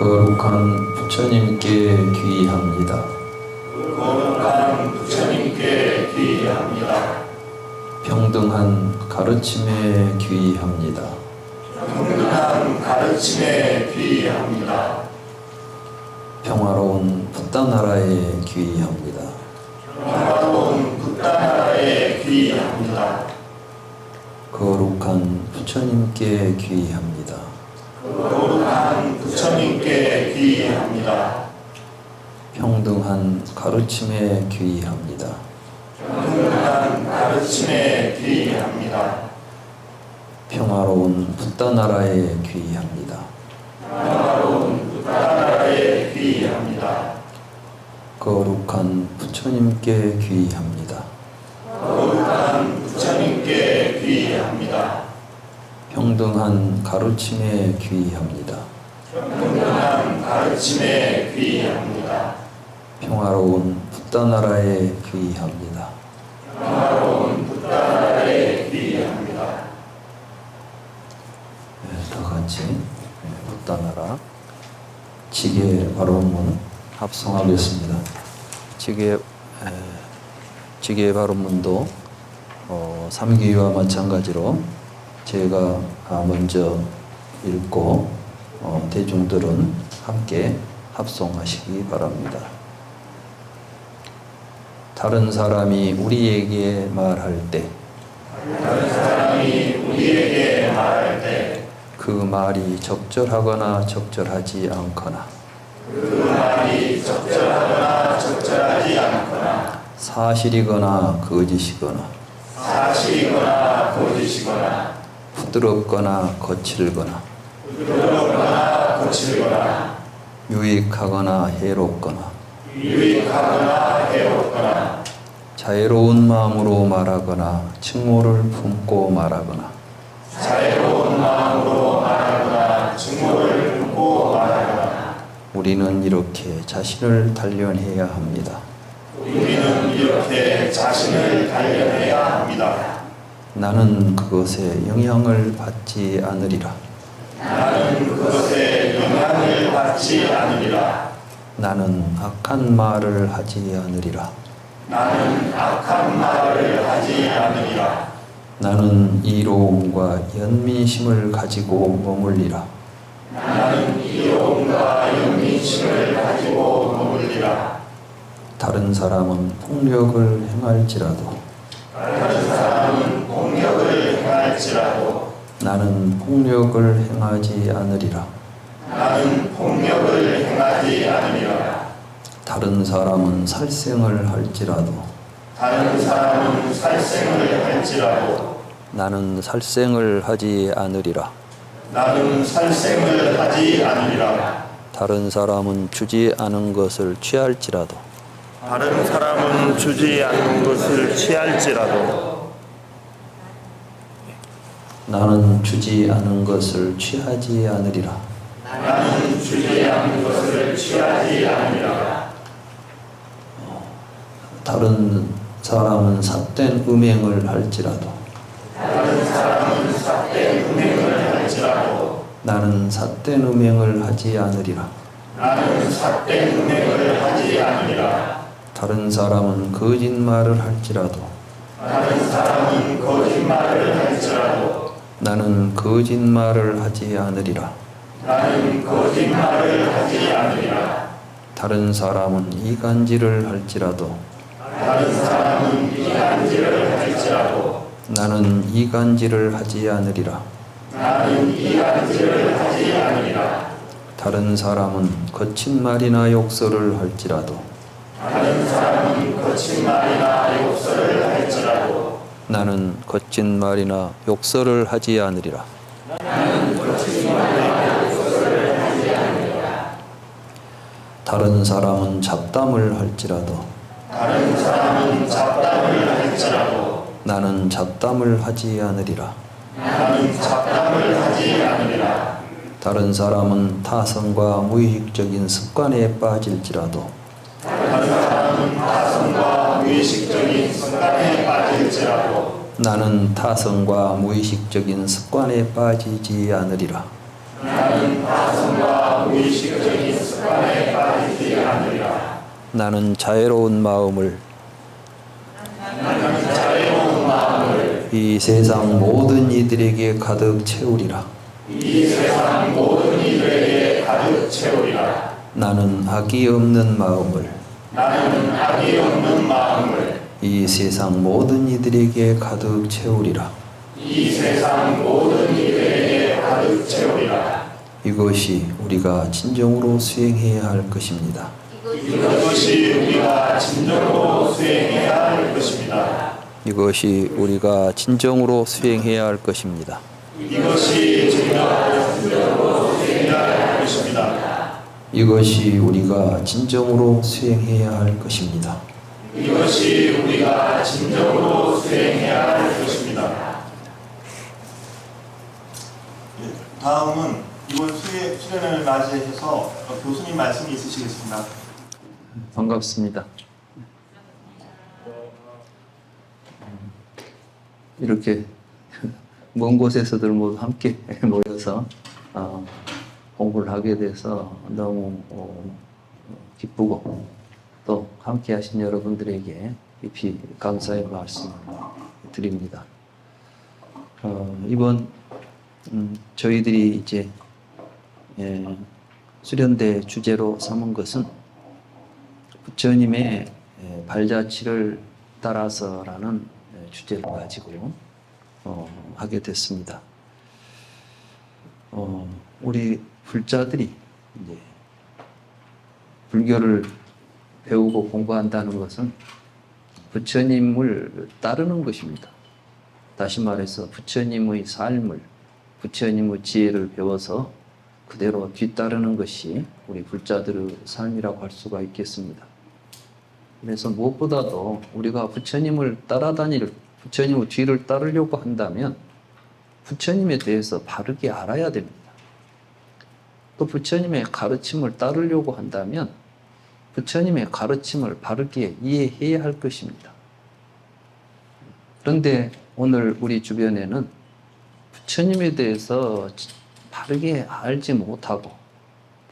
거룩한 부처님께 귀의합니다. 거룩한 부처님께 귀의합니다. 평등한 가르침에 귀의합니다. 평등한 가르침에 귀의합니다. 평화로운 붓다 나라에 귀의합니다. 평화로운 부다나라에 귀의합니다. 거룩한 부처님께 귀의합니다. 거룩한 부처님께 귀의합니다. 평등한 가르침에 귀의합니다. 평등한 가르침에 귀의합니다. 평화로운 붓다 나라에 귀의합니다. 평화로운 부다 나라에 귀의합니다. 거룩한 부처님께 귀의합니다. 거룩한 부처님께 귀의합니다. 평등한 가르침에 귀의합니다. 평등한 가르침에 귀의합니다. 평화로운 붓다 나라에 귀의합니다. 평화로운 부다 나라에 귀의합니다. 네, 다 같이 네, 붓다 나라 지게 발언문 합성하겠습니다. 지게 에, 지게 발언문도 어, 3기와 마찬가지로 제가 아, 먼저 읽고 어, 대중들은 함께 합성하시기 바랍니다. 다른 사람이 우리에게 말할 때 다른 사람이 우리에게 말할 때 그 말이 적절하거나 적절하지 않거나 그 말이 적절하거나 적절하지 않거나 사실이거나 거짓이거나 사실이거나 거짓이거나 부드럽거나 거칠거나 거칠거나 유익하거나 해롭거나 유익하거나 해롭거나 자애로운 마음으로 말하거나 칭호를 품고 말하거나 자애로운 마음으로 말하거나 증오를 품고 말하거나 우리는 이렇게 자신을 단련해야 합니다. 우리는 이렇게 자신을 단련해야 합니다. 나는 그것에 영향을 받지 않으리라. 나는 그것에 영향을 받지 않으리라. 나는 악한 말을 하지 않으리라. 나는 악한 말을 하지 않으리라. 나는 이로움과 연민심을 가지고 머물리라. 나는 이로움과 영민심을 가지고 머물리라. 다른 사람은 폭력을 행할지라도 다른 사람은 폭력을 행할지라도 나는 폭력을 행하지 않으리라. 나는 폭력을 행하지 않으리라. 다른 사람은 살생을 할지라도 다른 사람은 살생을 할지라도 나는 살생을 하지 않으리라. 나는 살생을 하지 않으리라. 다른 사람은 주지 않은 것을 취할지라도 다른 사람은 주지 않는 것을 취할지라도 나는 주지 않은 것을 취하지 않으리라. 주지 않는 것을 취하지 않으리라. 다른 사람은 삿된 음행을 할지라도 다른 사람은 삿된 음행을 할지라도 나는 삿된 음행을 하지 않으리라. 나는 삿된 음행을 하지 않으리라. 다른 사람은 거짓말을 할지라도 다른 사람은 거짓말을 할지라도 나는 거짓말을 하지 않으리라. 나는 거짓말을 하지 않으리라. 다른 사람은 이간질을 할지라도 다른 사람은 이간질을 할지라도 나는 이간질을 하지 않으리라. 나는 이간질을 하지 않으리라. 다른 사람은 거친 말이나 욕설을 할지라도 다른 사람은 거친 말이나 욕설을 할지라도 나는 거친 말이나 욕설을 하지 않으리라. 다른 사람은 잡담을 할지라도 다른 사람은 잡담을 할지라도 나는 잡담을 하지 않으리라. 나는 잡담을 하지 않으리라. 다른 사람은 타성과 무의식적인 습관에 빠질지라도 다른 사람은 타성과 무의식적인 습관에 빠질지라도 나는 타성과 무의식적인 습관에 빠지지 않으리라. 나는 파성과 무의식적인 습관에 빠지지 않으리라. 나는 자애로운 마음을 나는 자유로운 마음을 이 세상 모든 이들에게 가득 채우리라. 이 세상 모든 이들에게 가득 채우리라. 나는 악이 없는 마음을 나는 악이 없는 마음을 이 세상 모든 이들에게 가득 채우리라. 이 세상 모든 이들에게 가득 채우리라. 이것이 우리가 진정으로 수행해야 할 것입니다. 이것이 우리가 진정으로 수행해야 할 것입니다. 이것이 우리가 진정으로 수행해야 할 것입니다. 이것이 우리가 진정으로 수행해야 할 것입니다. 이것이 우리가 진정으로 수행해야 할 것입니다. 이것이 우리가 진정으로 수행해야 할 것입니다. 예, 다음은 이번 수회, 수련회를 맞이해서 어, 교수님 말씀이 있으시겠습니다. 반갑습니다. 이렇게 먼 곳에서들 모두 함께 모여서 어, 공부를 하게 돼서 너무 어, 기쁘고 또 함께 하신 여러분들에게 깊이 감사의 말씀을 드립니다. 어, 이번 음, 저희들이 이제 예, 수련대 주제로 삼은 것은 부처님의 예, 발자취를 따라서라는 예, 주제를 가지고 어, 하게 됐습니다. 어, 우리 불자들이 이제 불교를 배우고 공부한다는 것은 부처님을 따르는 것입니다. 다시 말해서 부처님의 삶을, 부처님의 지혜를 배워서 그대로 뒤따르는 것이 우리 불자들의 삶이라고 할 수가 있겠습니다. 그래서 무엇보다도 우리가 부처님을 따라다닐, 부처님의 뒤를 따르려고 한다면 부처님에 대해서 바르게 알아야 됩니다. 또 부처님의 가르침을 따르려고 한다면 부처님의 가르침을 바르게 이해해야 할 것입니다. 그런데 오늘 우리 주변에는 부처님에 대해서 바르게 알지 못하고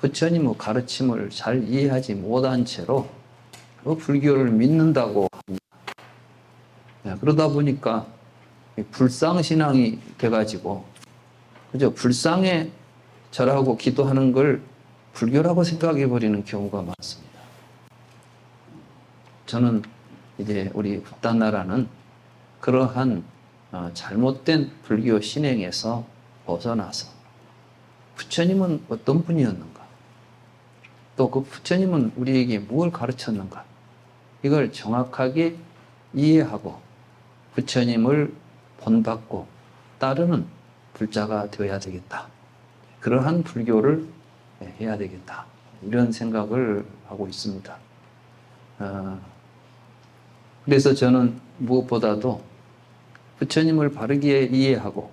부처님의 가르침을 잘 이해하지 못한 채로 그 불교를 믿는다고 합니다. 네, 그러다 보니까 불상신앙이 돼가지고 그죠? 불상에 절하고 기도하는 걸 불교라고 생각해 버리는 경우가 많습니다. 저는 이제 우리 북단나라는 그러한 어, 잘못된 불교 신행에서 벗어나서 부처님은 어떤 분이었는가? 또 그 부처님은 우리에게 무엇을 가르쳤는가? 이걸 정확하게 이해하고 부처님을 본받고 따르는 불자가 되어야 되겠다. 그러한 불교를 해야 되겠다. 이런 생각을 하고 있습니다. 어, 그래서 저는 무엇보다도 부처님을 바르게 이해하고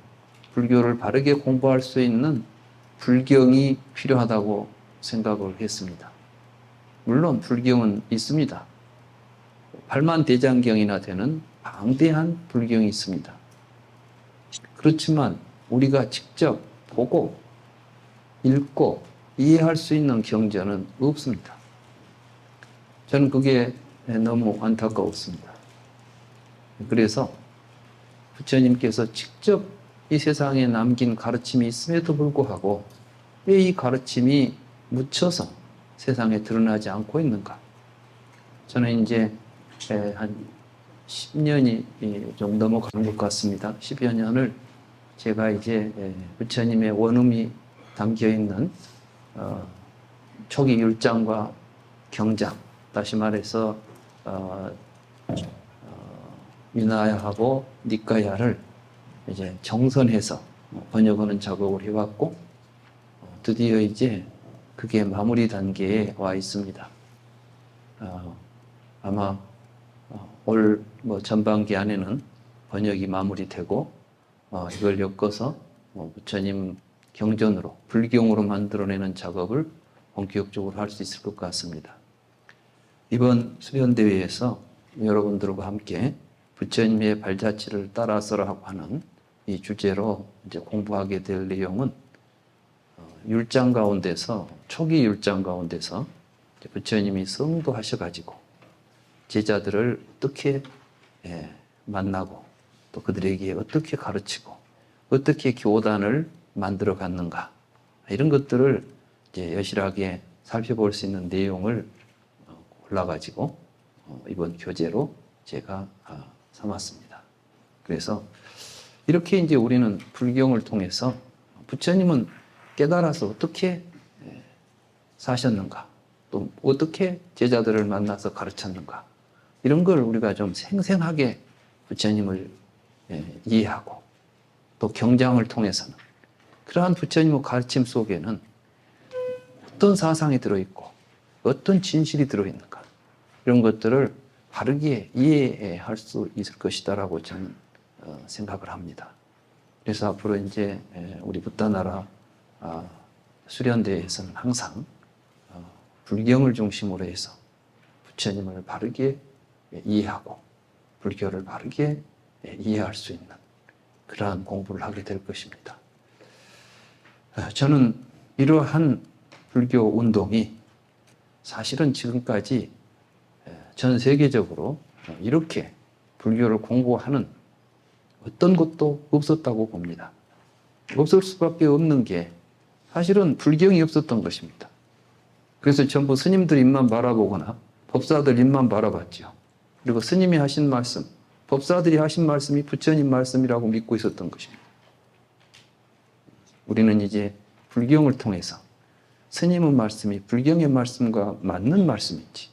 불교를 바르게 공부할 수 있는 불경이 필요하다고 생각을 했습니다. 물론 불경은 있습니다. 팔만대장경이나 되는 방대한 불경이 있습니다. 그렇지만 우리가 직접 보고 읽고 이해할 수 있는 경전은 없습니다. 저는 그게 너무 안타까웠습니다. 그래서 부처님께서 직접 이 세상에 남긴 가르침이 있음에도 불구하고 왜 이 가르침이 묻혀서 세상에 드러나지 않고 있는가? 저는 이제 한 10년이 좀 넘어가는 것 같습니다. 10여 년을 제가 이제 부처님의 원음이 담겨 있는 어, 초기 율장과 경장, 다시 말해서 어, 어, 유나야하고 니까야를 이제 정선해서 번역하는 작업을 해왔고 어, 드디어 이제 그게 마무리 단계에 와 있습니다. 어, 아마 어, 올뭐 전반기 안에는 번역이 마무리되고 어, 이걸 엮어서 뭐 부처님 경전으로 불경으로 만들어내는 작업을 본격적으로 할 수 있을 것 같습니다. 이번 수련 대회에서 여러분들과 함께 부처님의 발자취를 따라서라고 하는 이 주제로 이제 공부하게 될 내용은 어, 율장 가운데서 초기 율장 가운데서 부처님이 성도하셔가지고 제자들을 어떻게 예, 만나고 또 그들에게 어떻게 가르치고 어떻게 교단을 만들어 갔는가 이런 것들을 이제 여실하게 살펴볼 수 있는 내용을 어, 골라가지고 어, 이번 교재로 제가 아, 삼았습니다. 그래서 이렇게 이제 우리는 불경을 통해서 부처님은 깨달아서 어떻게 예, 사셨는가, 또 어떻게 제자들을 만나서 가르쳤는가, 이런 걸 우리가 좀 생생하게 부처님을 예, 이해하고 또 경장을 통해서는 그러한 부처님의 가르침 속에는 어떤 사상이 들어있고 어떤 진실이 들어있는가 이런 것들을 바르게 이해할 수 있을 것이다라고 저는 어, 생각을 합니다. 그래서 앞으로 이제 에, 우리 붓다나라 아, 수련대에서는 항상 어, 불경을 중심으로 해서 부처님을 바르게 예, 이해하고 불교를 바르게 예, 이해할 수 있는 그러한 공부를 하게 될 것입니다. 어, 저는 이러한 불교 운동이 사실은 지금까지 에, 전 세계적으로 어, 이렇게 불교를 공부하는 어떤 것도 없었다고 봅니다. 없을 수밖에 없는 게 사실은 불경이 없었던 것입니다. 그래서 전부 스님들 입만 바라보거나 법사들 입만 바라봤죠. 그리고 스님이 하신 말씀, 법사들이 하신 말씀이 부처님 말씀이라고 믿고 있었던 것입니다. 우리는 이제 불경을 통해서 스님의 말씀이 불경의 말씀과 맞는 말씀인지,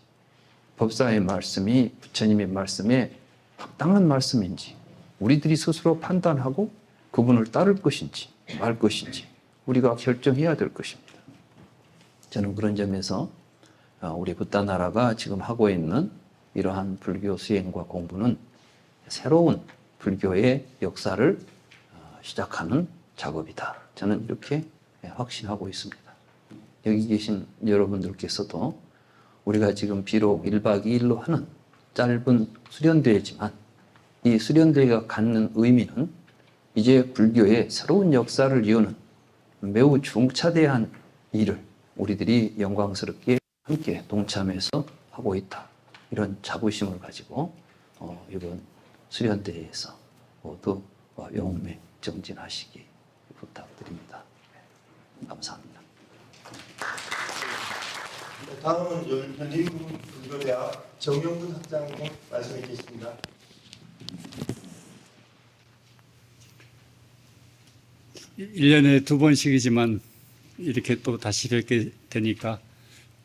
법사의 말씀이 부처님의 말씀에 합당한 말씀인지, 우리들이 스스로 판단하고 그분을 따를 것인지, 말 것인지, 우리가 결정해야 될 것입니다. 저는 그런 점에서 어, 우리 붓다 나라가 지금 하고 있는 이러한 불교 수행과 공부는 새로운 불교의 역사를 어, 시작하는 작업이다. 저는 이렇게 예, 확신하고 있습니다. 여기 계신 여러분들께서도 우리가 지금 비록 1박 2일로 하는 짧은 수련대회지만 이 수련대회가 갖는 의미는 이제 불교의 새로운 역사를 이루는 매우 중차대한 일을 우리들이 영광스럽게 함께 동참해서 하고 있다. 이런 자부심을 가지고 어, 이번 수련대회에서 모두 어, 영매 정진하시기 부탁드립니다. 네, 감사합니다. 다음은 연- 연희불교대학 정영근 학장님 말씀해 주십니다. 일년에두 번씩이지만 이렇게 또 다시 뵙게 되니까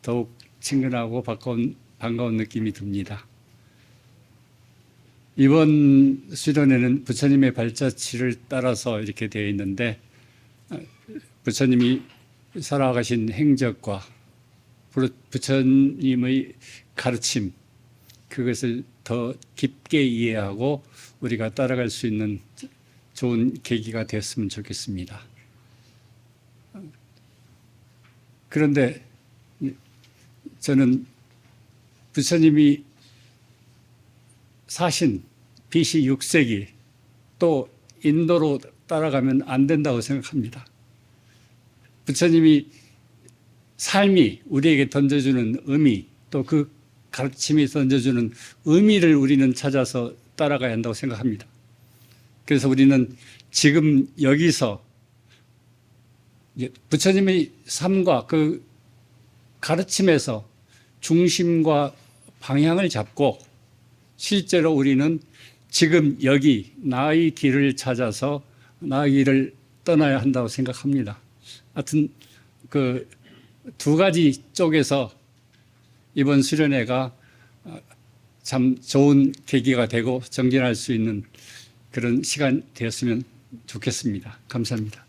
더욱 친근하고 반가운, 반가운 느낌이 듭니다. 이번 수련회는 부처님의 발자취를 따라서 이렇게 되어 있는데 어, 부처님이 살아가신 행적과 부- 부처님의 가르침 그것을 더 깊게 이해하고 우리가 따라갈 수 있는 좋은 계기가 됐으면 좋겠습니다. 그런데 저는 부처님이 사신 BC 6세기 또 인도로 따라가면 안 된다고 생각합니다. 부처님이 삶이 우리에게 던져주는 의미 또 그 가르침이 던져주는 의미를 우리는 찾아서 따라가야 한다고 생각합니다. 그래서 우리는 지금 여기서 부처님의 삶과 그 가르침에서 중심과 방향을 잡고 실제로 우리는 지금 여기 나의 길을 찾아서 나의 길을 떠나야 한다고 생각합니다. 하여튼 그 두 가지 쪽에서 이번 수련회가 참 좋은 계기가 되고 정진할 수 있는 그런 시간 되었으면 좋겠습니다. 감사합니다.